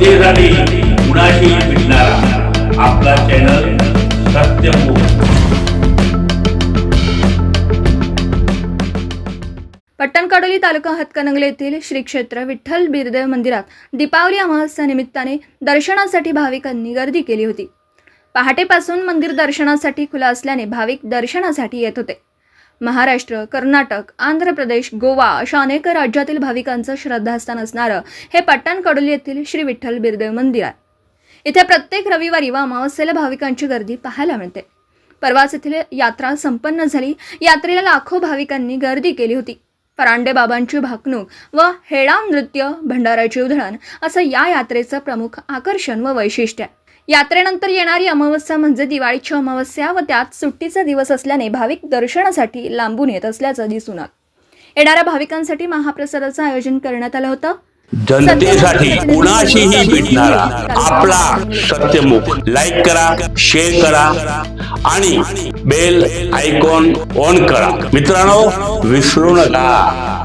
जनतेसाठी कुणाशी भेटणारा आपला चॅनल सत्यमुख पट्टणकडोली तालुका हातकणंगले येथील श्री क्षेत्र विठ्ठल बिरदेव मंदिरात दीपावली अमावस्या निमित्ताने दर्शनासाठी भाविकांनी गर्दी केली होती. पहाटेपासून मंदिर दर्शनासाठी खुलं असल्याने भाविक दर्शनासाठी येत होते. महाराष्ट्र कर्नाटक आंध्र प्रदेश गोवा अशा अनेक राज्यातील भाविकांचं श्रद्धास्थान असणारं हे पट्टणकडोली येथील श्री विठ्ठल बिरदेव मंदिर आहे. इथे प्रत्येक रविवारी व अमावस्येला भाविकांची गर्दी पाहायला मिळते. परवाच येथील यात्रा संपन्न झाली. यात्रेला लाखो भाविकांनी गर्दी केली होती. परांडे बाबांची भाकणूक व हेळाव नृत्य भंडाराची उधळण असं या यात्रेचं प्रमुख आकर्षण व वैशिष्ट्य आहे. यात्रेनंतर येणारी अमावस्या म्हणजे दिवाळीची अमावस्या व त्यात सुट्टीचा दिवस असल्याने भाविक दर्शनासाठी लांबून येत असल्याचं दिसून आलं. येणाऱ्या भाविकांसाठी महाप्रसादाचं आयोजन करण्यात आलं होतं. जनतेसाठी कुणाशीही भेटणारा आपला सत्यमुख. लाईक करा शेअर करा आणि बेल आयकॉन ऑन करा. मित्रांनो विसरू नका.